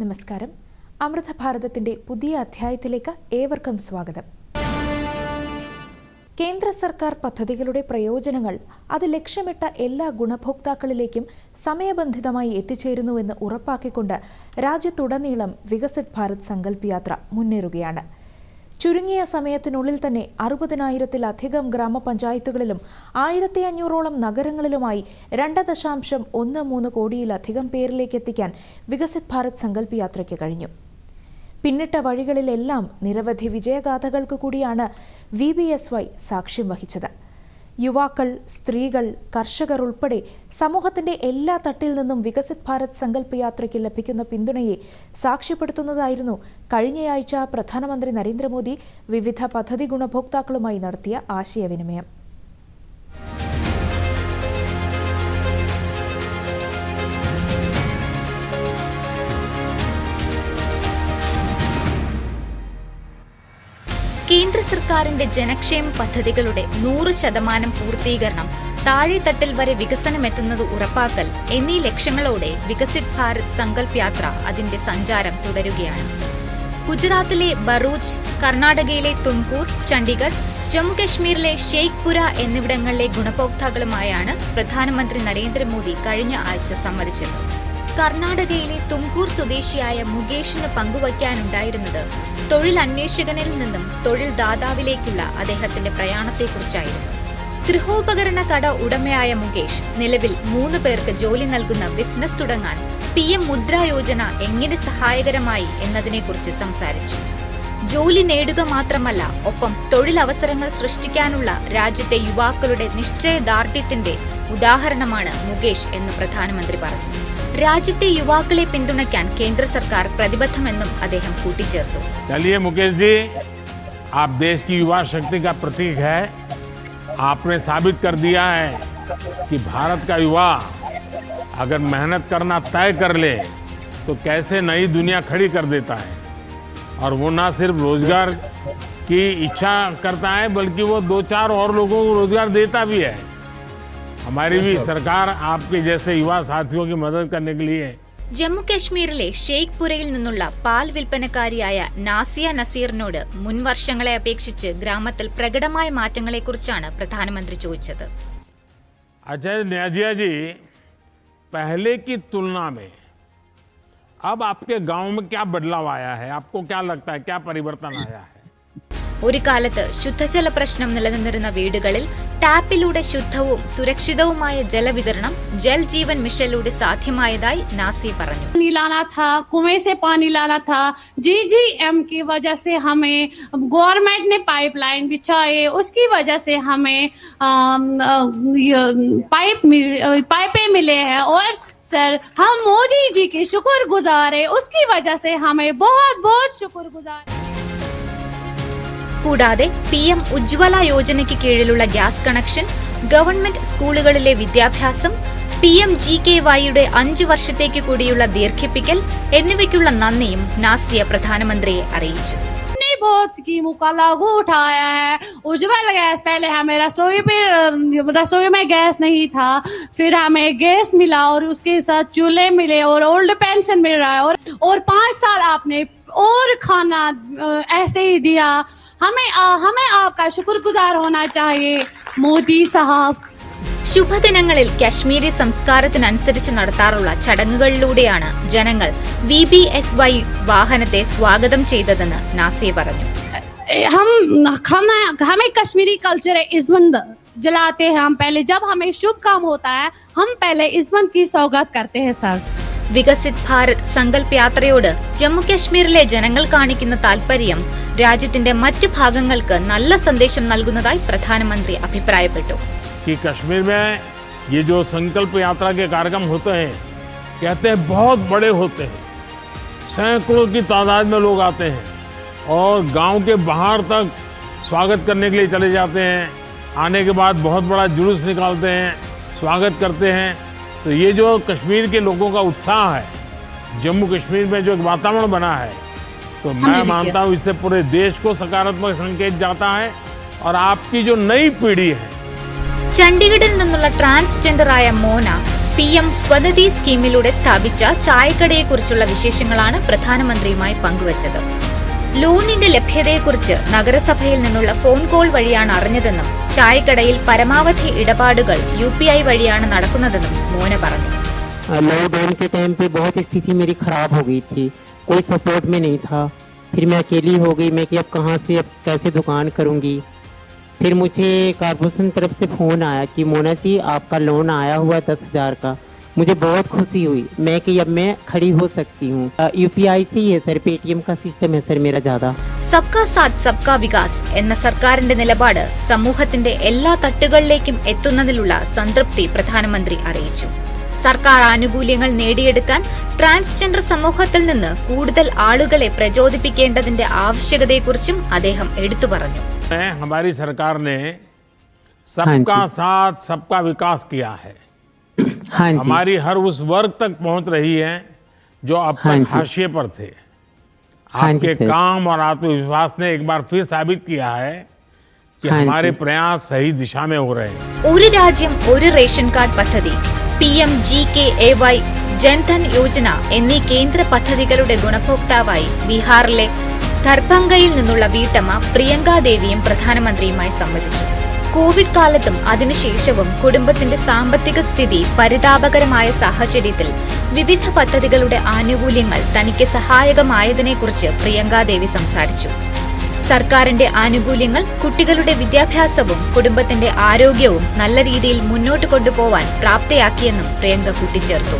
നമസ്കാരം. അമൃത ഭാരതത്തിന്റെ പുതിയ അധ്യായത്തിലേക്ക് ഏവർക്കും സ്വാഗതം. കേന്ദ്ര സർക്കാർ പദ്ധതികളുടെ പ്രയോജനങ്ങൾ അത് ലക്ഷ്യമിട്ട എല്ലാ ഗുണഭോക്താക്കളിലേക്കും സമയബന്ധിതമായി എത്തിച്ചേരുന്നുവെന്ന് ഉറപ്പാക്കിക്കൊണ്ട് രാജ്യത്തുടനീളം വികസിത് ഭാരത് സങ്കല്പ് യാത്ര മുന്നേറുകയാണ്. ചുരുങ്ങിയ സമയത്തിനുള്ളിൽ തന്നെ അറുപതിനായിരത്തിലധികം ഗ്രാമപഞ്ചായത്തുകളിലും ആയിരത്തി അഞ്ഞൂറോളം നഗരങ്ങളിലുമായി രണ്ട് ദശാംശം ഒന്ന് മൂന്ന് കോടിയിലധികം പേരിലേക്ക് എത്തിക്കാൻ വികസിത് ഭാരത് സങ്കല്പ് യാത്രയ്ക്ക് കഴിഞ്ഞു. പിന്നിട്ട വഴികളിലെല്ലാം നിരവധി വിജയഗാഥകൾക്ക് കൂടിയാണ് വി ബി എസ് വൈ സാക്ഷ്യം വഹിച്ചത്. യുവാക്കൾ സ്ത്രീകൾ കർഷകർ ഉൾപ്പെടെ സമൂഹത്തിന്റെ എല്ലാ തട്ടിൽ നിന്നും വികസിത് ഭാരത് സങ്കല്പ യാത്രയ്ക്ക് ലഭിക്കുന്ന പിന്തുണയെ സാക്ഷ്യപ്പെടുത്തുന്നതായിരുന്നു കഴിഞ്ഞയാഴ്ച പ്രധാനമന്ത്രി നരേന്ദ്രമോദി വിവിധ പദ്ധതി ഗുണഭോക്താക്കളുമായി നടത്തിയ ആശയവിനിമയം. കേന്ദ്ര സർക്കാരിന്റെ ജനക്ഷേമ പദ്ധതികളുടെ നൂറ് ശതമാനം പൂർത്തീകരണം താഴെത്തട്ടിൽ വരെ വികസനമെത്തുന്നത് ഉറപ്പാക്കൽ എന്നീ ലക്ഷ്യങ്ങളോടെ വികസിത് ഭാരത് സങ്കല്പ് യാത്ര അതിന്റെ സഞ്ചാരം തുടരുകയാണ്. ഗുജറാത്തിലെ ബറൂച്ച് കർണാടകയിലെ തുംകൂർ ചണ്ഡീഗഡ് ജമ്മുകശ്മീരിലെ ഷെയ്ഖ്പുര എന്നിവിടങ്ങളിലെ ഗുണഭോക്താക്കളുമായാണ് പ്രധാനമന്ത്രി നരേന്ദ്രമോദി കഴിഞ്ഞ ആഴ്ച സംവദിച്ചത് കർണാടകയിലെ തുംകൂർ സ്വദേശിയായ മുകേഷിന് പങ്കുവയ്ക്കാനുണ്ടായിരുന്നത്. തൊഴിൽ അന്വേഷകനിൽ നിന്നും തൊഴിൽ ദാതാവിലേക്കുള്ള അദ്ദേഹത്തിന്റെ പ്രയാണത്തെക്കുറിച്ചായിരുന്നു. ഗൃഹോപകരണ കട ഉടമയായ മുകേഷ് നിലവിൽ മൂന്ന് പേർക്ക് ജോലി നൽകുന്ന ബിസിനസ് തുടങ്ങാൻ പി എം മുദ്ര യോജന എങ്ങനെ സഹായകരമായി എന്നതിനെക്കുറിച്ച് സംസാരിച്ചു. ജോലി നേടുക മാത്രമല്ല ഒപ്പം തൊഴിലവസരങ്ങൾ സൃഷ്ടിക്കാനുള്ള രാജ്യത്തെ യുവാക്കളുടെ നിശ്ചയദാർഢ്യത്തിന്റെ ഉദാഹരണമാണ് മുകേഷ് എന്ന് പ്രധാനമന്ത്രി പറഞ്ഞു. രാജ്യത്തെ യുവാക്കളെ പിന്തുണയ്ക്കാൻ കേന്ദ്ര സർക്കാർ പ്രതിബദ്ധമെന്നും അദ്ദേഹം കൂട്ടിച്ചേർത്തു चलिए मुकेश जी आप देश की युवा शक्ति का प्रतीक है आपने साबित कर दिया है कि भारत का युवा अगर मेहनत करना तय कर ले तो कैसे नई दुनिया खड़ी कर देता है और वो ना सिर्फ रोजगार की इच्छा करता है बल्कि वो दो चार और लोगों को रोजगार देता भी है हमारी भी सरकार आपके जैसे युवा साथियों की मदद करने के लिए ജമ്മു കശ്മീരിലെ ഷെയ്ഖ്പുരയിൽ നിന്നുള്ള പാൽ വിൽപ്പനക്കാരിയായ നാസിയ നസീറിനോട് മുൻ വർഷങ്ങളെ അപേക്ഷിച്ച് ഗ്രാമത്തിൽ പ്രകടമായ മാറ്റങ്ങളെക്കുറിച്ചാണ് പ്രധാനമന്ത്രി ചോദിച്ചത് अच्छा न्याजिया जी पहले की तुलना में अब आपके गांव में क्या बदलाव आया है आपको क्या लगता है क्या परिवर्तन आया है ഒരു കാലത്ത് ശുദ്ധജല പ്രശ്നം നിലനിന്നിരുന്ന വീടുകളിൽ ടാപ്പിലൂടെ ശുദ്ധവും സുരക്ഷിതവുമായ ജലവിതരണം ജൽ ജീവൻ മിഷനിലൂടെ സാധ്യമായതായി നാസി പറഞ്ഞു पानी लाना था कुएं से पानी लाना था जीजीएम की वजह से हमें गवर्नमेंट ने पाइपलाइन बिछाए उसकी वजह से हमें अम, अ, ये पाइप मिल- अ, पाइपें मिले हैं और सर हम मोदी जी के शुक्रगुजार है उसकी वजह से हमें बहुत बहुत शुक्रगुजार കൂടാതെ പി എം ഉജ്ജ്വല യോജനയ്ക്ക് കീഴിലുള്ള ഗ്യാസ് കണക്ഷൻ ഗവൺമെന്റ് സ്കൂളുകളിലെ വിദ്യാഭ്യാസം പി എം ജി കെ വൈയുടെ അഞ്ചു വർഷത്തേക്ക് കൂടിയുള്ള ദീർഘിപ്പിക്കൽ എന്നിവയ്ക്കുള്ള നന്ദിയും നാസിയ പ്രധാനമന്ത്രിയെ അറിയിച്ചു ने बहुत स्कीमों का लागू उठाया है उज्जवल गैस पहले हमें रसोई पे रसोई में गैस नहीं था फिर हमें गैस मिला और उसके साथ चूल्हे मिले और ओल्ड पेंशन मिल रहा है और और पाँच साल आपने और खाना अ, ऐसे ही दिया हमें अ, हमें आपका शुक्रगुजार होना चाहिए मोदी साहब ശുഭദിനങ്ങളിൽ കശ്മീരി സംസ്കാരത്തിനനുസരിച്ച് നടത്താറുള്ള ചടങ്ങുകളിലൂടെയാണ് ജനങ്ങൾ വി ബി എസ് വൈ വാഹനത്തെ സ്വാഗതം ചെയ്തതെന്ന് നാസി പറഞ്ഞു ए, हम हमें हमें कश्मीरी कल्चर है इज्जत जलाते हैं हम पहले जब हमें शुभ काम होता है हम पहले इज्जत की सौगात करते हैं सर വികസിത് ഭാരത് സങ്കല്പ് യാത്രയോട് ജമ്മു കശ്മീരിലെ ജനങ്ങൾ കാണിക്കുന്ന താൽപര്യം രാജ്യത്തിന്റെ മറ്റു ഭാഗങ്ങൾക്ക് നല്ല സന്ദേശം നൽകുന്നതായി പ്രധാനമന്ത്രി അഭിപ്രായപ്പെട്ടു कि कश्मीर में ये जो संकल्प यात्रा के कार्यक्रम होते हैं कहते हैं बहुत बड़े होते हैं सैकड़ों की तादाद में लोग आते हैं और गांव के बाहर तक स्वागत करने के लिए चले जाते हैं आने के बाद बहुत बड़ा जुलूस निकालते हैं स्वागत करते हैं तो ये जो कश्मीर के लोगों का उत्साह है जम्मू कश्मीर में जो एक वातावरण बना है तो मैं भी मानता किया। हूँ इससे पूरे देश को सकारात्मक संकेत जाता है और आपकी जो नई पीढ़ी है ചണ്ഡീഗഡിൽ നിന്നുള്ള ട്രാൻസ്ജെൻഡറായ മോന പി എം സ്വനിധി സ്കീമിലൂടെ സ്ഥാപിച്ച ചായക്കടയെക്കുറിച്ചുള്ള വിശേഷങ്ങളാണ് പ്രധാനമന്ത്രിയുമായി പങ്കുവച്ചത് ലോണിന്റെ ലഭ്യതയെക്കുറിച്ച് നഗരസഭയിൽ നിന്നുള്ള ഫോൺ കോൾ വഴിയാണ് അറിഞ്ഞതെന്നും ചായക്കടയിൽ പരമാവധി ഇടപാടുകൾ യു വഴിയാണ് നടക്കുന്നതെന്നും മോന പറഞ്ഞു लॉकडाउन के टाइम पे बहुत स्थिति मेरी खराब हो गई थी कोई सपोर्ट में नहीं था फिर मैं अकेली हो गई मैं कि अब कहाँ से अब कैसे दुकान करूँगी फिर मुझे कारपोरेशन तरफ से फ़ोन आया कि मोना जी आपका लोन आया हुआ है दस हज़ार का मुझे बहुत खुशी हुई मैं कि अब मैं खड़ी हो सकती हूँ यूपीआई से ही है सर पेटीएम का सिस्टम है सर मेरा ज़्यादा സബ്കാ സാത്ത് സബ്കാ വികാസ് എന്ന സർക്കാരിന്റെ നിലപാട് സമൂഹത്തിന്റെ എല്ലാ തട്ടുകളിലേക്കും എത്തുന്നതിലുള്ള സംതൃപ്തി പ്രധാനമന്ത്രി അറിയിച്ചു സർക്കാർ ആനുകൂല്യങ്ങൾ നേടിയെടുക്കാൻ ട്രാൻസ്ജെൻഡർ സമൂഹത്തിൽ നിന്ന് കൂടുതൽ ആളുകളെ പ്രചോദിപ്പിക്കേണ്ടതിന്റെ ആവശ്യകതയെക്കുറിച്ചും അദ്ദേഹം എടുത്തു പറഞ്ഞു में हमारी सरकार ने हाँ सबका जी। है हाँ जी हमारी हर उस वर्ग तक पहुंच रही है जो अब हाँ तक जी। हाशिए पर थे हाँ जी, आपके सर। काम और आत्मविश्वास ने एक बार फिर साबित किया है कि हाँ हमारे जी। प्रयास सही दिशा में हो रहे हैं ഒരു രാജ്യം ഒരു റേഷൻ കാർഡ് പദ്ധതി P M G K A Y Jandhan Yojana എന്നീ കേന്ദ്ര പദ്ധതികളുടെ ഗുണഭോക്താവായി ബീഹാറിലെ ദർഭംഗയിൽ നിന്നുള്ള വീട്ടമ്മ പ്രിയങ്ക ദേവിയും പ്രധാനമന്ത്രിയുമായി സംവദിച്ചു കോവിഡ് കാലത്തും അതിനുശേഷവും കുടുംബത്തിന്റെ സാമ്പത്തിക സ്ഥിതി പരിതാപകരമായ സാഹചര്യത്തിൽ വിവിധ പദ്ധതികളുടെ ആനുകൂല്യങ്ങൾ തനിക്ക് സഹായകമായതിനെക്കുറിച്ച് പ്രിയങ്ക ദേവി സംസാരിച്ചു സർക്കാരിന്റെ ആനുകൂല്യങ്ങൾ കുട്ടികളുടെ വിദ്യാഭ്യാസവും കുടുംബത്തിന്റെ ആരോഗ്യവും നല്ല രീതിയിൽ മുന്നോട്ട് കൊണ്ടുപോവാൻ പ്രാപ്തയാക്കിയെന്നും പ്രിയങ്ക കൂട്ടിച്ചേർത്തു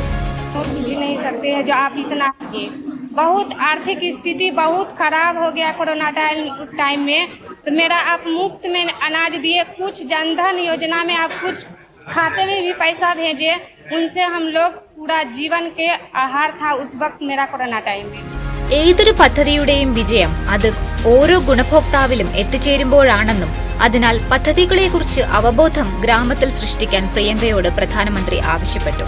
जी नहीं सकते हैं जो आप इतना किए बहुत आर्थिक स्थिति बहुत खराब हो गया कोरोना टाइम टाइम में तो मेरा आप मुफ्त में अनाज दिए कुछ जनधन योजना में आप कुछ खाते में भी पैसा भेजे उनसे हम लोग पूरा जीवन के आहार था उस वक्त मेरा कोरोना टाइम में ഏതൊരു പദ്ധതിയുടെയും വിജയം അത് ഓരോ ഗുണഭോക്താവിലും എത്തിച്ചേരുമ്പോഴാണെന്നും അതിനാൽ പദ്ധതികളെക്കുറിച്ച് അവബോധം ഗ്രാമത്തിൽ സൃഷ്ടിക്കാൻ പ്രിയങ്കയോട് പ്രധാനമന്ത്രി ആവശ്യപ്പെട്ടു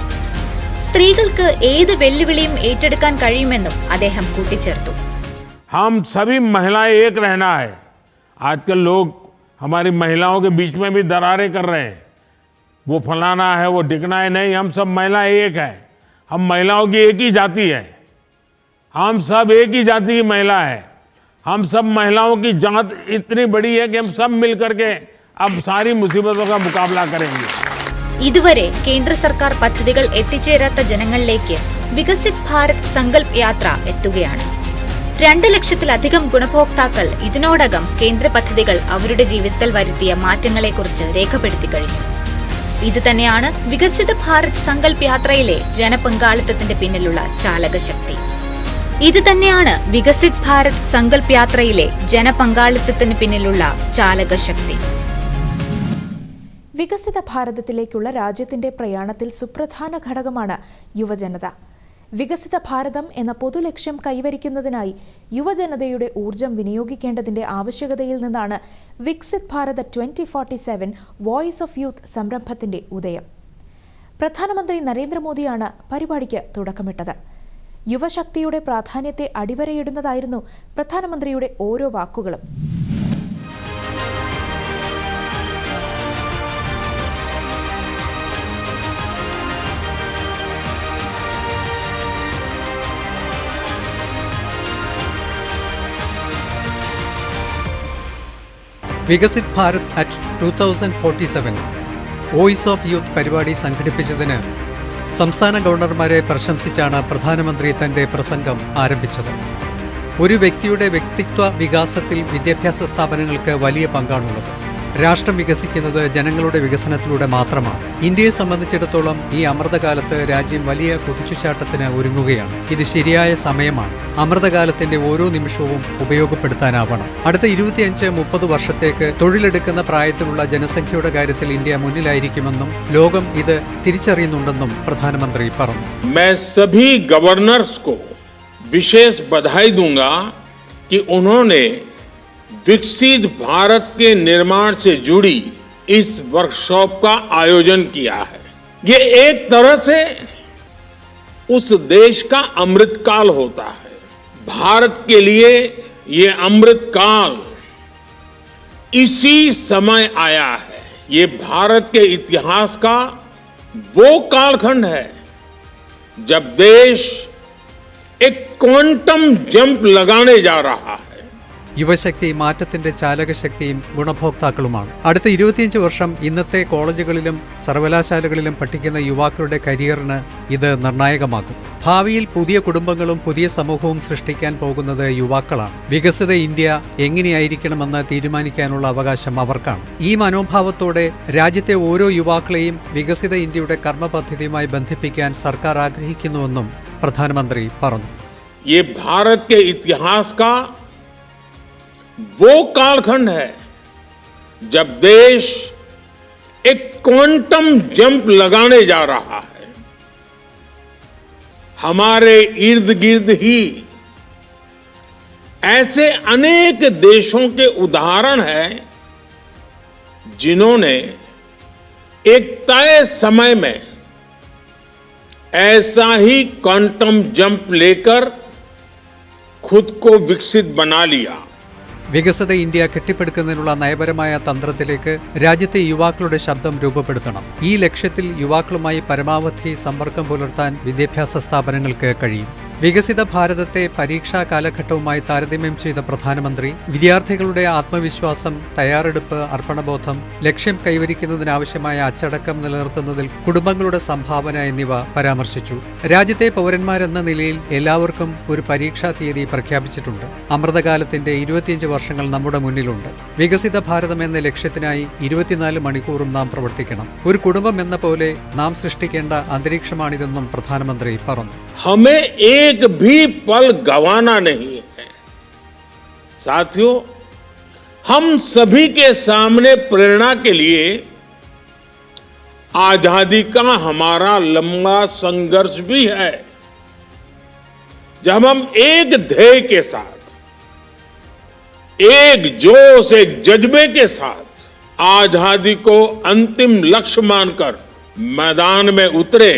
സ്ത്രീകൾക്ക് ഏത് വെല്ലുവിളിയും ഏറ്റെടുക്കാൻ കഴിയുമെന്നും അദ്ദേഹം കൂട്ടിച്ചേർത്തു हम सभी महिलाएं एक रहना है आजकल लोग हमारी महिलाओं के बीच में भी दरारें कर रहे हैं वो फलाना है वो टिकना है नहीं हम सब महिलाएं एक है हम महिलाओं की एक ही जाति है हम सब एक ही जाति की महिला है हम सब महिलाओं की जात इतनी बड़ी है कि हम सब मिल करके अब सारी मुसीबतों का मुकाबला करेंगे ഇതുവരെ കേന്ദ്ര സർക്കാർ പദ്ധതികൾ എത്തിച്ചേരാത്ത ജനങ്ങളിലേക്ക് വികസിത് ഭാരത് സങ്കൽപ് യാത്ര എത്തുകയാണ് രണ്ട് ലക്ഷത്തിലധികം ഗുണഭോക്താക്കൾ ഇതിനോടകം കേന്ദ്ര പദ്ധതികൾ അവരുടെ ജീവിതത്തിൽ വരുത്തിയ മാറ്റങ്ങളെക്കുറിച്ച് രേഖപ്പെടുത്തി കഴിഞ്ഞു. ഇത് തന്നെയാണ് വികസിത ഭാരത് സങ്കല്പ് യാത്രയിലെ ജനപങ്കാളിത്തത്തിന്റെ പിന്നിലുള്ള ചാലകശക്തി. ഇത് തന്നെയാണ് വികസിത് ഭാരത് സങ്കല്പ് യാത്രയിലെ ജനപങ്കാളിത്തത്തിന് പിന്നിലുള്ള ചാലകശക്തി. വികസിത ഭാരതത്തിലേക്കുള്ള രാജ്യത്തിന്റെ പ്രയാണത്തിൽ സുപ്രധാന ഘടകമാണ് യുവജനത. വികസിത ഭാരതം എന്ന പൊതുലക്ഷ്യം കൈവരിക്കുന്നതിനായി യുവജനതയുടെ ഊർജം വിനിയോഗിക്കേണ്ടതിന്റെ ആവശ്യകതയിൽ നിന്നാണ് Viksit Bharat twenty forty seven voice of youth സംരംഭത്തിന്റെ ഉദയം. പ്രധാനമന്ത്രി നരേന്ദ്രമോദിയാണ് പരിപാടിക്ക് തുടക്കമിട്ടത്. യുവശക്തിയുടെ പ്രാധാന്യത്തെ അടിവരയിടുന്നതായിരുന്നു പ്രധാനമന്ത്രിയുടെ ഓരോ വാക്കുകളും. Viksit Bharat at two thousand forty seven voice of youth പരിപാടി സംഘടിപ്പിച്ചതിന് സംസ്ഥാന ഗവർണർമാരെ പ്രശംസിച്ചാണ് പ്രധാനമന്ത്രി തന്റെ പ്രസംഗം ആരംഭിച്ചത്. ഒരു വ്യക്തിയുടെ വ്യക്തിത്വ വികാസത്തിൽ വിദ്യാഭ്യാസ സ്ഥാപനങ്ങൾക്ക് വലിയ പങ്കാണുള്ളത്. രാഷ്ട്രം വികസിക്കുന്നത് ജനങ്ങളുടെ വികസനത്തിലൂടെ മാത്രമാണ് ഇന്ത്യയെ സംബന്ധിച്ചിടത്തോളം ഈ അമൃതകാലത്ത് രാജ്യം വലിയ കുതിച്ചുചാട്ടത്തിന് ഒരുങ്ങുകയാണ് ഇത് ശരിയായ സമയമാണ് അമൃതകാലത്തിന്റെ ഓരോ നിമിഷവും ഉപയോഗപ്പെടുത്താനാവണം അടുത്ത ഇരുപത്തിയഞ്ച് മുപ്പത് വർഷത്തേക്ക് തൊഴിലെടുക്കുന്ന പ്രായത്തിലുള്ള ജനസംഖ്യയുടെ കാര്യത്തിൽ ഇന്ത്യ മുന്നിലായിരിക്കുമെന്നും ലോകം ഇത് തിരിച്ചറിയുന്നുണ്ടെന്നും പ്രധാനമന്ത്രി പറഞ്ഞു मैं सभी गवर्नर्स को विशेष बधाई दूंगा कि उन्होंने विकसित भारत के निर्माण से जुड़ी इस वर्कशॉप का आयोजन किया है। ये एक तरह से उस देश का अमृतकाल होता है। भारत के लिए ये अमृतकाल इसी समय आया है। ये भारत के इतिहास का वो कालखंड है जब देश एक क्वांटम जंप लगाने जा रहा है। യുവശക്തി മാറ്റത്തിന്റെ ചാലകശക്തിയും ഗുണഭോക്താക്കളുമാണ് അടുത്ത ഇരുപത്തിയഞ്ച് വർഷം ഇന്നത്തെ കോളേജുകളിലും സർവകലാശാലകളിലും പഠിക്കുന്ന യുവാക്കളുടെ കരിയറിന് ഇത് നിർണായകമാകും ഭാവിയിൽ പുതിയ കുടുംബങ്ങളും പുതിയ സമൂഹവും സൃഷ്ടിക്കാൻ പോകുന്നത് യുവാക്കളാണ് വികസിത ഇന്ത്യ എങ്ങനെയായിരിക്കണമെന്ന് തീരുമാനിക്കാനുള്ള അവകാശം അവർക്കാണ് ഈ മനോഭാവത്തോടെ രാജ്യത്തെ ഓരോ യുവാക്കളെയും വികസിത ഇന്ത്യയുടെ കർമ്മപദ്ധതിയുമായി ബന്ധിപ്പിക്കാൻ സർക്കാർ ആഗ്രഹിക്കുന്നുവെന്നും പ്രധാനമന്ത്രി പറഞ്ഞു ये भारत के इतिहास का वो कालखंड है जब देश एक क्वांटम जंप लगाने जा रहा है। हमारे इर्द गिर्द ही ऐसे अनेक देशों के उदाहरण हैं जिन्होंने एक तय समय में ऐसा ही क्वांटम जंप लेकर खुद को विकसित बना लिया। വികസിത ഇന്ത്യ കെട്ടിപ്പടുക്കുന്നതിനുള്ള നയപരമായ തന്ത്രത്തിലേക്ക് രാജ്യത്തെ യുവാക്കളുടെ ശബ്ദം രൂപപ്പെടുത്തണം. ഈ ലക്ഷ്യത്തിൽ യുവാക്കളുമായി പരമാവധി സമ്പർക്കം പുലർത്താൻ വിദ്യാഭ്യാസ സ്ഥാപനങ്ങൾക്ക് കഴിയും. വികസിത ഭാരതത്തെ പരീക്ഷാ കാലഘട്ടവുമായി താരതമ്യം ചെയ്ത പ്രധാനമന്ത്രി വിദ്യാർത്ഥികളുടെ ആത്മവിശ്വാസം തയ്യാറെടുപ്പ് അർപ്പണബോധം ലക്ഷ്യം കൈവരിക്കുന്നതിനാവശ്യമായ അച്ചടക്കം നിലനിർത്തുന്നതിൽ കുടുംബങ്ങളുടെ സംഭാവന എന്നിവ പരാമർശിച്ചു. രാജ്യത്തെ പൗരന്മാരെന്ന നിലയിൽ എല്ലാവർക്കും ഒരു പരീക്ഷാ തീയതി പ്രഖ്യാപിച്ചിട്ടുണ്ട്. അമൃതകാലത്തിന്റെ ഇരുപത്തിയഞ്ച് വർഷങ്ങൾ നമ്മുടെ മുന്നിലുണ്ട്. വികസിത ഭാരതം എന്ന ലക്ഷ്യത്തിനായി ഇരുപത്തിനാല് മണിക്കൂറും നാം പ്രവർത്തിക്കണം. ഒരു കുടുംബം എന്ന പോലെ നാം സൃഷ്ടിക്കേണ്ട അന്തരീക്ഷമാണിതെന്നും പ്രധാനമന്ത്രി പറഞ്ഞു. एक भी पल गंवाना नहीं है। साथियों, हम सभी के सामने प्रेरणा के लिए आज़ादी का हमारा लंबा संघर्ष भी है। जब हम एक ध्येय के साथ, एक जोश, एक जज्बे के साथ आज़ादी को अंतिम लक्ष्य मानकर मैदान में उतरे,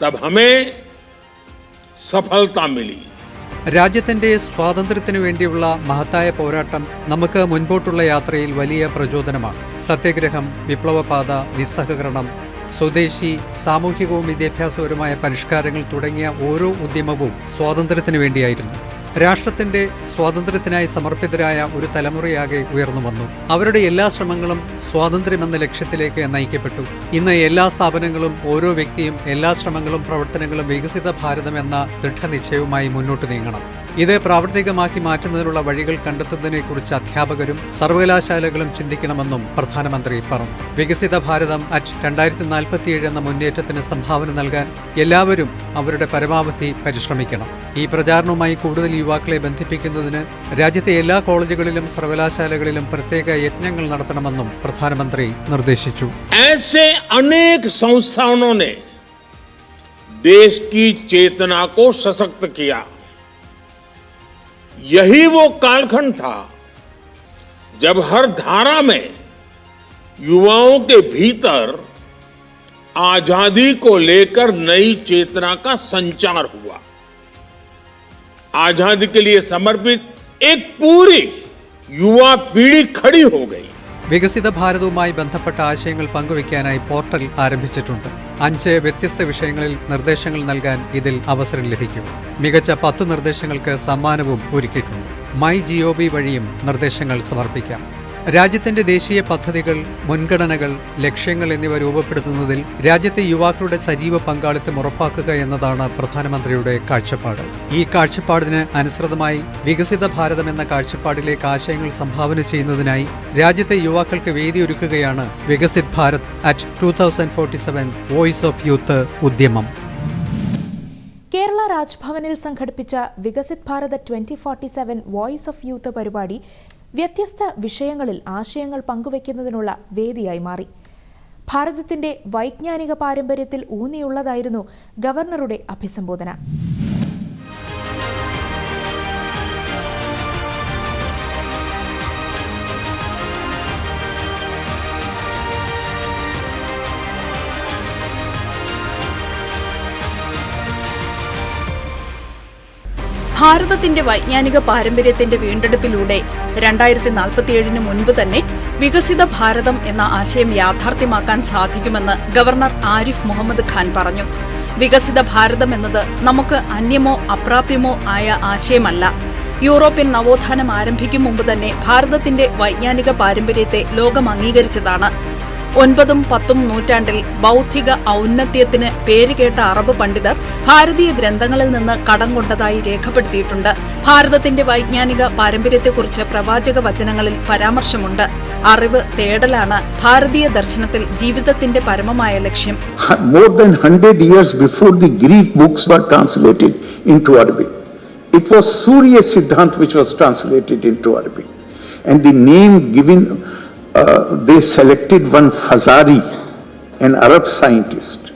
तब हमें സഫലത മിലി രാജ്യത്തിന്റെ സ്വാതന്ത്ര്യത്തിനു വേണ്ടിയുള്ള മഹത്തായ പോരാട്ടം നമുക്ക് മുൻപോട്ടുള്ള യാത്രയിൽ വലിയ പ്രചോദനമാണ്. സത്യഗ്രഹം വിപ്ലവപാത നിസ്സഹകരണം സ്വദേശി സാമൂഹികവും വിദ്യാഭ്യാസപരവുമായ പരിഷ്കാരങ്ങൾ തുടങ്ങിയ ഓരോ ഉദ്യമവും സ്വാതന്ത്ര്യത്തിനു വേണ്ടിയായിരുന്നു. രാഷ്ട്രത്തിന്റെ സ്വാതന്ത്ര്യത്തിനായി സമർപ്പിതരായ ഒരു തലമുറയാകെ ഉയർന്നു വന്നു. അവരുടെ എല്ലാ ശ്രമങ്ങളും സ്വാതന്ത്ര്യമെന്ന ലക്ഷ്യത്തിലേക്ക് നയിക്കപ്പെട്ടു. ഇന്ന് എല്ലാ സ്ഥാപനങ്ങളും ഓരോ വ്യക്തിയും എല്ലാ ശ്രമങ്ങളും പ്രവർത്തനങ്ങളും വികസിത ഭാരതം എന്ന ദൃഢനിശ്ചയവുമായി മുന്നോട്ട് നീങ്ങണം. ഇത് പ്രാവർത്തികമാക്കി മാറ്റുന്നതിനുള്ള വഴികൾ കണ്ടെത്തുന്നതിനെക്കുറിച്ച് അധ്യാപകരും സർവകലാശാലകളും ചിന്തിക്കണമെന്നും പ്രധാനമന്ത്രി പറഞ്ഞു. വികസിത ഭാരതം അറ്റ് രണ്ടായിരത്തി നാൽപ്പത്തിയേഴ് എന്ന മുന്നേറ്റത്തിന് സംഭാവന നൽകാൻ എല്ലാവരും അവരുടെ പരമാവധി പരിശ്രമിക്കണം. ഈ പ്രചാരണവുമായി കൂടുതൽ യുവാക്കളെ ബന്ധിപ്പിക്കുന്നതിന് രാജ്യത്തെ എല്ലാ കോളേജുകളിലും സർവകലാശാലകളിലും പ്രത്യേക യജ്ഞങ്ങൾ നടത്തണമെന്നും പ്രധാനമന്ത്രി നിർദ്ദേശിച്ചു ऐसे अनेक संस्थानों ने देश की चेतना को सशक्त किया यही वो कालखंड था जब हर धारा में युवाओं के भीतर आजादी को लेकर नई चेतना का संचार हुआ आजादी के लिए समर्पित एक पूरी युवा पीढ़ी खड़ी हो गई വികസിത ഭാരതവുമായി ബന്ധപ്പെട്ട ആശയങ്ങൾ പങ്കുവയ്ക്കാനായി പോർട്ടൽ ആരംഭിച്ചിട്ടുണ്ട് അഞ്ച് വ്യത്യസ്ത വിഷയങ്ങളിൽ നിർദ്ദേശങ്ങൾ നൽകാൻ ഇതിൽ അവസരം ലഭിക്കും മികച്ച പത്ത് നിർദ്ദേശങ്ങൾക്ക് സമ്മാനവും ഒരുക്കിയിട്ടുണ്ട് മൈ ജിഒബി വഴിയും നിർദ്ദേശങ്ങൾ സമർപ്പിക്കാം രാജ്യത്തിന്റെ ദേശീയ പദ്ധതികൾ മുൻഗണനകൾ ലക്ഷ്യങ്ങൾ എന്നിവ രൂപപ്പെടുത്തുന്നതിൽ രാജ്യത്തെ യുവാക്കളുടെ സജീവ പങ്കാളിത്തം ഉറപ്പാക്കുക എന്നതാണ് പ്രധാനമന്ത്രിയുടെ കാഴ്ചപ്പാട്. ഈ കാഴ്ചപ്പാടിന് അനുസൃതമായി വികസിത ഭാരതം എന്ന കാഴ്ചപ്പാടിലേക്ക് ആശയങ്ങൾ സംഭാവന ചെയ്യുന്നതിനായി രാജ്യത്തെ യുവാക്കൾക്ക് വേദിയൊരുക്കുകയാണ് Viksit Bharat at two thousand forty seven voice of youth ഉദ്യമം. Kerala രാജ്ഭവനിൽ സംഘടിപ്പിച്ച Viksit Bharat twenty forty seven voice of youth പരിപാടി വ്യത്യസ്ത വിഷയങ്ങളിൽ ആശയങ്ങൾ പങ്കുവയ്ക്കുന്നതിനുള്ള വേദിയായി മാറി. ഭാരതത്തിന്റെ വൈജ്ഞാനിക പാരമ്പര്യത്തിൽ ഊന്നിയുള്ളതായിരുന്നു ഗവർണറുടെ അഭിസംബോധന. ഭാരതത്തിന്റെ വൈജ്ഞാനിക പാരമ്പര്യത്തിന്റെ വീണ്ടെടുപ്പിലൂടെ രണ്ടായിരത്തി നാൽപ്പത്തിയേഴിന് മുൻപ് തന്നെ വികസിത ഭാരതം എന്ന ആശയം യാഥാർത്ഥ്യമാക്കാൻ സാധിക്കുമെന്ന് ഗവർണർ ആരിഫ് മുഹമ്മദ് ഖാൻ പറഞ്ഞു. വികസിത ഭാരതം എന്നത് നമുക്ക് അന്യമോ അപ്രാപ്യമോ ആയ ആശയമല്ല. യൂറോപ്യൻ നവോത്ഥാനം ആരംഭിക്കും മുമ്പ് തന്നെ ഭാരതത്തിന്റെ വൈജ്ഞാനിക പാരമ്പര്യത്തെ ലോകം അംഗീകരിച്ചതാണ്. ഒൻപതും പത്തും നൂറ്റാണ്ടിൽ ബൗദ്ധിക ഔന്നത്യത്തിന് പേരുകേട്ട അറബ് പണ്ഡിതർ ഭാരതീയ ഗ്രന്ഥങ്ങളിൽ നിന്ന് കടം കൊണ്ടതായി രേഖപ്പെടുത്തിയിട്ടുണ്ട് ഭാരതത്തിന്റെ വൈജ്ഞാനിക പാരമ്പര്യത്തെക്കുറിച്ച് പ്രവാചക വചനങ്ങളിൽ പരാമർശമുണ്ട് അറിവ് തേടലാണ് ഭാരതീയ ദർശനത്തിൽ ജീവിതത്തിന്റെ പരമമായ ലക്ഷ്യം more than 100 years before the Greek books were translated into Arabic. It was Surya Siddhant which was translated into Arabic. And the name given, uh, they selected one Fazari, an Arab scientist.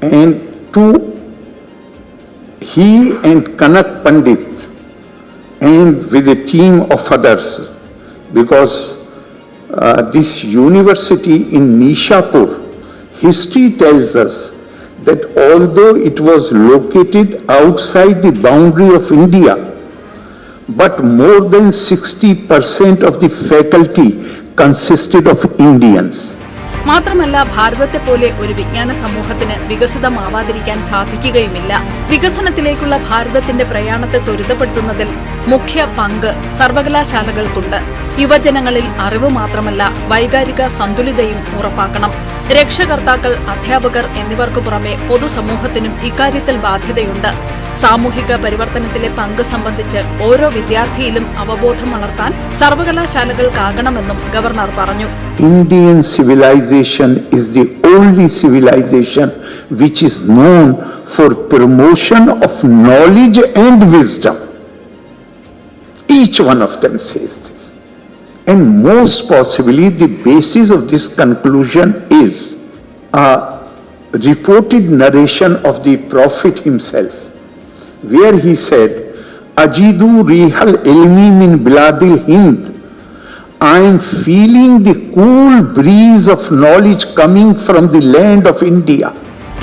And two, he and Kanak Pandit and with a team of others, because uh, this university in Nishapur, history tells us that although it was located outside the boundary of India, but more than 60% of the faculty consisted of Indians. മാത്രമല്ല ഭാരതത്തെ പോലെ ഒരു വിജ്ഞാന സമൂഹത്തിന് വികസിതമാവാതിരിക്കാൻ സാധിക്കുകയുമില്ല. വികസനത്തിലേക്കുള്ള ഭാരതത്തിന്റെ പ്രയാണത്തെ ത്വരിതപ്പെടുത്തുന്നതിൽ മുഖ്യ പങ്ക് സർവകലാശാലകൾക്കുണ്ട്. യുവജനങ്ങളിൽ അറിവ് മാത്രമല്ല വൈകാരിക സന്തുലിതയും ഉറപ്പാക്കണം. രക്ഷകർത്താക്കൾ അധ്യാപകർ എന്നിവർക്കു പുറമെ പൊതുസമൂഹത്തിനും ഇക്കാര്യത്തിൽ ബാധ്യതയുണ്ട്. സാമൂഹിക പരിവർത്തനത്തിലെ പങ്ക് സംബന്ധിച്ച് ഓരോ വിദ്യാർത്ഥിയിലും അവബോധം വളർത്താൻ സർവകലാശാലകൾക്കാകണമെന്നും ഗവർണർ പറഞ്ഞു Indian civilization is the only which is known for promotion of knowledge and wisdom. Each one of them says this. And most possibly the basis of this conclusion is a reported narration of the Prophet himself, where he said, Ajidu rihal ilmi min biladil Hind. I am feeling the cool breeze of knowledge coming from the land of India.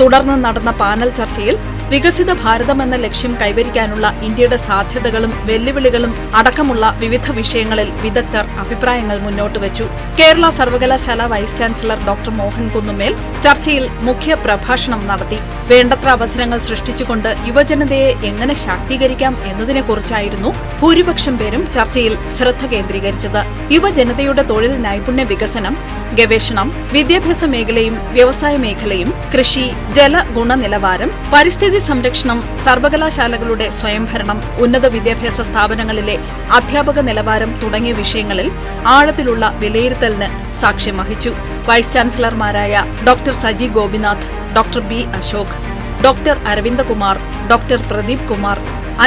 തുടർന്ന് നടന്ന panel ചർച്ചയിൽ വികസിത ഭാരതം എന്ന ലക്ഷ്യം കൈവരിക്കാനുള്ള ഇന്ത്യയുടെ സാധ്യതകളും വെല്ലുവിളികളും അടക്കമുള്ള വിവിധ വിഷയങ്ങളിൽ വിദഗ്ധർ അഭിപ്രായങ്ങൾ മുന്നോട്ട് വെച്ചു. കേരള സർവകലാശാല vice chancellor doctor Mohan Kunnummel ചർച്ചയിൽ മുഖ്യ പ്രഭാഷണം നടത്തി. വേണ്ടത്ര അവസരങ്ങൾ സൃഷ്ടിച്ചുകൊണ്ട് യുവജനതയെ എങ്ങനെ ശാക്തീകരിക്കാം എന്നതിനെക്കുറിച്ചായിരുന്നു ഭൂരിപക്ഷം പേരും ചർച്ചയിൽ ശ്രദ്ധ കേന്ദ്രീകരിച്ചത്. യുവജനതയുടെ തൊഴിൽ നൈപുണ്യ വികസനം ഗവേഷണം വിദ്യാഭ്യാസ മേഖലയും വ്യവസായ മേഖലയും കൃഷി ജല ഗുണനിലവാരം പരിസ്ഥിതി സംരക്ഷണം സർവകലാശാലകളുടെ സ്വയംഭരണം ഉന്നത വിദ്യാഭ്യാസ സ്ഥാപനങ്ങളിലെ അധ്യാപക നിലവാരം തുടങ്ങിയ വിഷയങ്ങളിൽ ആഴത്തിലുള്ള വിലയിരുത്തലിന് സാക്ഷ്യം വഹിച്ചു. Vice ചാൻസലർമാരായ doctor Saji Gopinath doctor B Ashok doctor Aravindakumar doctor Pradeep Kumar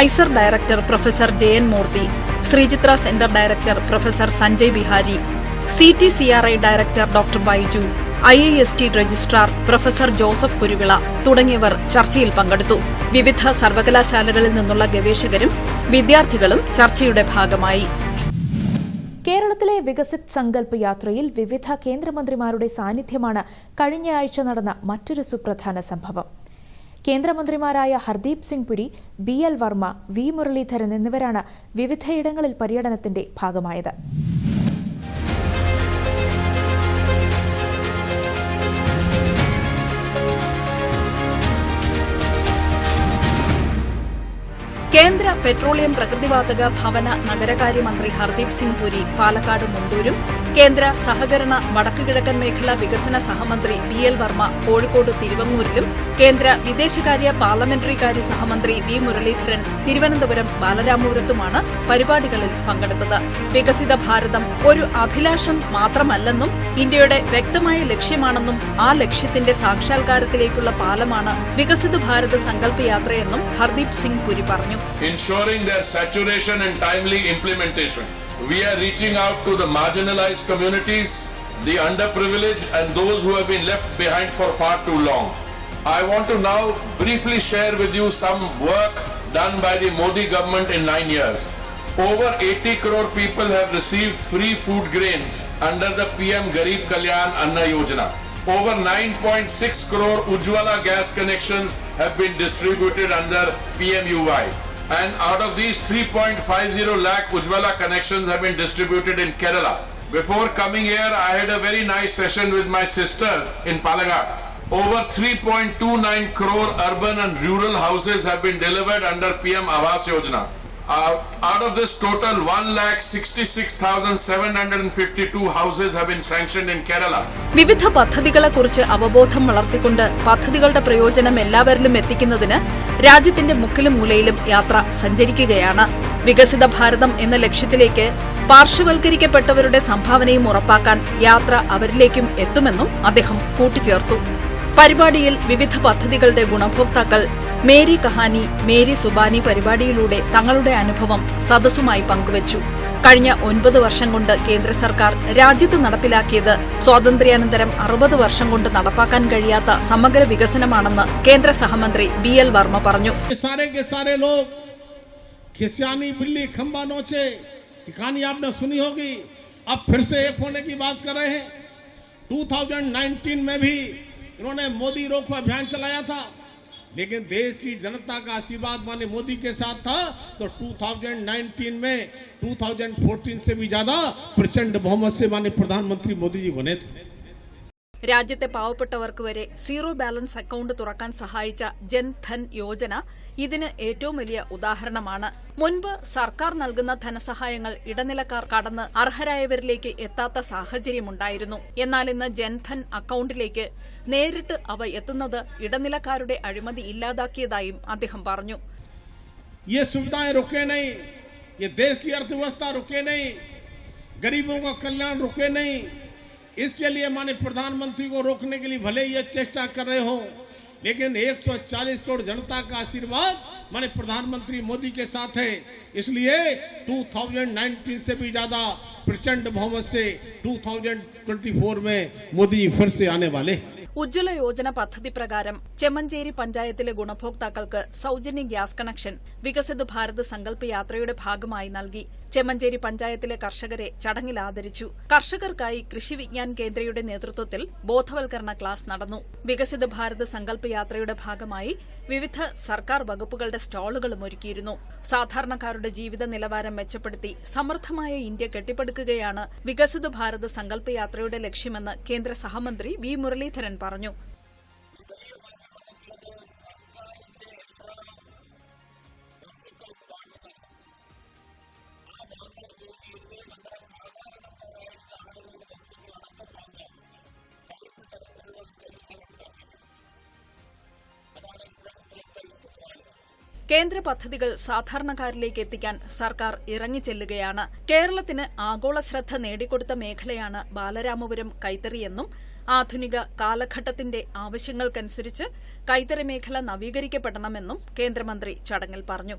IISER director professor J N Murthy Sree Chitra centre director professor Sanjay Bihari C T C R I director doctor Baiju I I S T registrar professor Joseph Kuruvila തുടങ്ങിയവർ ചർച്ചയിൽ പങ്കെടുത്തു. വിവിധ സർവകലാശാലകളിൽ നിന്നുള്ള ഗവേഷകരും വിദ്യാർത്ഥികളും ചർച്ചയുടെ ഭാഗമായി. കേരളത്തിലെ വികസിത് സങ്കല്പ് യാത്രയിൽ വിവിധ കേന്ദ്രമന്ത്രിമാരുടെ സാന്നിധ്യമാണ് കഴിഞ്ഞയാഴ്ച നടന്ന മറ്റൊരു സുപ്രധാന സംഭവം. കേന്ദ്രമന്ത്രിമാരായ Hardeep Singh Puri B L Varma V Muraleedharan എന്നിവരാണ് വിവിധയിടങ്ങളിൽ പര്യടനത്തിന്റെ ഭാഗമായത്. weekend കേന്ദ്ര പെട്രോളിയം പ്രകൃതിവാതക ഭവന നഗരകാര്യമന്ത്രി ഹർദീപ് സിംഗ് പുരി പാലക്കാട് മുണ്ടൂരും കേന്ദ്ര സഹകരണ വടക്കുകിഴക്കൻ മേഖല വികസന സഹമന്ത്രി ബി എൽ വർമ്മ കോഴിക്കോട് തിരുവങ്ങൂരിലും കേന്ദ്ര വിദേശകാര്യ പാർലമെന്ററി കാര്യ സഹമന്ത്രി വി മുരളീധരൻ തിരുവനന്തപുരം ബാലരാമപുരത്തുമാണ് പരിപാടികളിൽ പങ്കെടുത്തത്. വികസിത ഭാരതം ഒരു അഭിലാഷം മാത്രമല്ലെന്നും ഇന്ത്യയുടെ വ്യക്തമായ ലക്ഷ്യമാണെന്നും ആ ലക്ഷ്യത്തിന്റെ സാക്ഷാത്കാരത്തിലേക്കുള്ള പാലമാണ് വികസിത ഭാരത സങ്കല്പയാത്രയെന്നും ഹർദീപ് സിംഗ് പുരി പറഞ്ഞു. Ensuring their saturation and timely implementation. We are reaching out to the marginalized communities, the underprivileged, and those who have been left behind for far too long. I want to now briefly share with you some work done by the Modi government in nine years. Over 80 crore people have received free food grain under the PM Garib Kalyan Anna Yojana. over 9.6 crore Ujjwala gas connections have been distributed under PMUY. And out of these 3.50 lakh Ujjwala connections have been distributed in Kerala. Before coming here, I had a very nice session with my sisters in Palakkad. Over 3.29 crore urban and rural houses have been delivered under PM Awas Yojana. Uh, out of this total, 1,66,752 houses have been sanctioned in Kerala. വിവിധ പദ്ധതികളെക്കുറിച്ച് അവബോധം വളർത്തിക്കൊണ്ട് പദ്ധതികളുടെ പ്രയോജനം എല്ലാവരിലും എത്തിക്കുന്നതിന് രാജ്യത്തിന്റെ മുക്കിലും മൂലയിലും യാത്ര സഞ്ചരിക്കുകയാണ് വികസിത ഭാരതം എന്ന ലക്ഷ്യത്തിലേക്ക് പാർശ്വവൽക്കരിക്കപ്പെട്ടവരുടെ സംഭാവനയും ഉറപ്പാക്കാൻ യാത്ര അവരിലേക്കും എത്തുമെന്നും അദ്ദേഹം കൂട്ടിച്ചേർത്തു പരിപാടിയിൽ വിവിധ പദ്ധതികളുടെ ഗുണഭോക്താക്കൾ മേരി കഹാനി മേരി സുബാനി പരിപാടിയിലൂടെ തങ്ങളുടെ അനുഭവം സദസ്സുമായി പങ്കുവച്ചു കഴിഞ്ഞ ഒൻപത് വർഷം കൊണ്ട് കേന്ദ്ര സർക്കാർ രാജ്യത്ത് നടപ്പിലാക്കിയത് സ്വാതന്ത്ര്യാനന്തരം അറുപത് വർഷം കൊണ്ട് നടപ്പാക്കാൻ കഴിയാത്ത സമഗ്ര വികസനമാണെന്ന് കേന്ദ്ര സഹമന്ത്രി ബി എൽ വർമ്മ പറഞ്ഞു ये सारे के सारे लोग खिसियानी बिल्ली खंबा नोचे की कहानी आपने सुनी होगी अब फिर से एक होने की बात कर रहे हैं 2019 में भी इन्होंने मोदी रोको अभियान चलाया था। लेकिन देश की जनता का आशीर्वाद माने मोदी के साथ था तो 2019 में 2014 से भी ज़्यादा प्रचंड बहुमत से माने प्रधानमंत्री मोदी जी बने थे। രാജ്യത്തെ പാവപ്പെട്ടവർക്ക് വരെ സീറോ ബാലൻസ് അക്കൌണ്ട് തുറക്കാൻ സഹായിച്ച ജൻ ധൻ യോജന ഇതിന് ഏറ്റവും വലിയ ഉദാഹരണമാണ് മുൻപ് സർക്കാർ നൽകുന്ന ധനസഹായങ്ങൾ ഇടനിലക്കാർ കടന്ന് അർഹരായവരിലേക്ക് എത്താത്ത സാഹചര്യമുണ്ടായിരുന്നു എന്നാൽ ഇന്ന് ജൻധൻ അക്കൌണ്ടിലേക്ക് നേരിട്ട് അവ എത്തുന്നത് ഇടനിലക്കാരുടെ അഴിമതി ഇല്ലാതാക്കിയതായും അദ്ദേഹം പറഞ്ഞു ये सुविधाएं रुके नहीं ये देश की अर्थव्यवस्था रुके नहीं गरीबों का कल्याण रुके नहीं इसके लिए माने प्रधानमंत्री को रोकने के लिए भले ही ये चेष्टा कर रहे हो लेकिन 140 करोड़ जनता का आशीर्वाद माने प्रधानमंत्री मोदी के साथ है इसलिए 2019 से भी ज्यादा प्रचंड बहुमत से 2024 में मोदी जी फिर से आने वाले हैं ഉജ്ജ്വല യോജന പദ്ധതി പ്രകാരം ചെമ്മഞ്ചേരി പഞ്ചായത്തിലെ ഗുണഭോക്താക്കൾക്ക് സൌജന്യ ഗ്യാസ് കണക്ഷൻ വികസിത് ഭാരത് സങ്കല്പ യാത്രയുടെ ഭാഗമായി നൽകി ചെമ്മഞ്ചേരി പഞ്ചായത്തിലെ കർഷകരെ ചടങ്ങിൽ ആദരിച്ചു. കർഷകർക്കായി കൃഷി വിജ്ഞാൻ കേന്ദ്രയുടെ നേതൃത്വത്തിൽ ബോധവൽക്കരണ ക്ലാസ് നടന്നു. വികസിത ഭാരത് സങ്കല്പ യാത്രയുടെ ഭാഗമായി വിവിധ സർക്കാർ വകുപ്പുകളുടെ സ്റ്റാളുകളും ഒരുക്കിയിരുന്നു. സാധാരണക്കാരുടെ ജീവിത നിലവാരം മെച്ചപ്പെടുത്തി സമൃദ്ധമായ ഇന്ത്യ കെട്ടിപ്പടുക്കുകയാണ് വികസിത ഭാരത് സങ്കല്പ യാത്രയുടെ ലക്ഷ്യമെന്ന് കേന്ദ്ര സഹമന്ത്രി വി മുരളീധരൻ പറഞ്ഞു. കേന്ദ്ര പദ്ധതികൾ സാധാരണക്കാരിലേക്ക് എത്തിക്കാൻ സർക്കാർ ഇറങ്ങിച്ചെല്ലുകയാണ് കേരളത്തിന് ആഗോള ശ്രദ്ധ നേടിക്കൊടുത്ത മേഖലയാണ് ബാലരാമപുരം കൈത്തറിയെന്നും ആധുനിക കാലഘട്ടത്തിന്റെ ആവശ്യങ്ങൾക്കനുസരിച്ച് കൈത്തറി മേഖല നവീകരിക്കപ്പെടണമെന്നും കേന്ദ്രമന്ത്രി ചടങ്ങിൽ പറഞ്ഞു.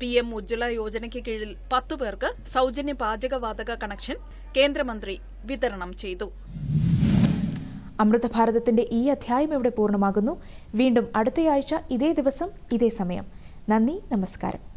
പി എം ഉജ്ജ്വല യോജനയ്ക്ക് കീഴിൽ പത്തു പേർക്ക് സൌജന്യ പാചകവാതക കണക്ഷൻ കേന്ദ്രമന്ത്രി വിതരണം ചെയ്തു. അമൃതഭാരതത്തിന്റെ ഈ അധ്യായം ഇവിടെ പൂർണമാകുന്നു. വീണ്ടും അടുത്തയാഴ്ച ഇതേ ദിവസം ഇതേ സമയം. നന്ദി നമസ്കാരം.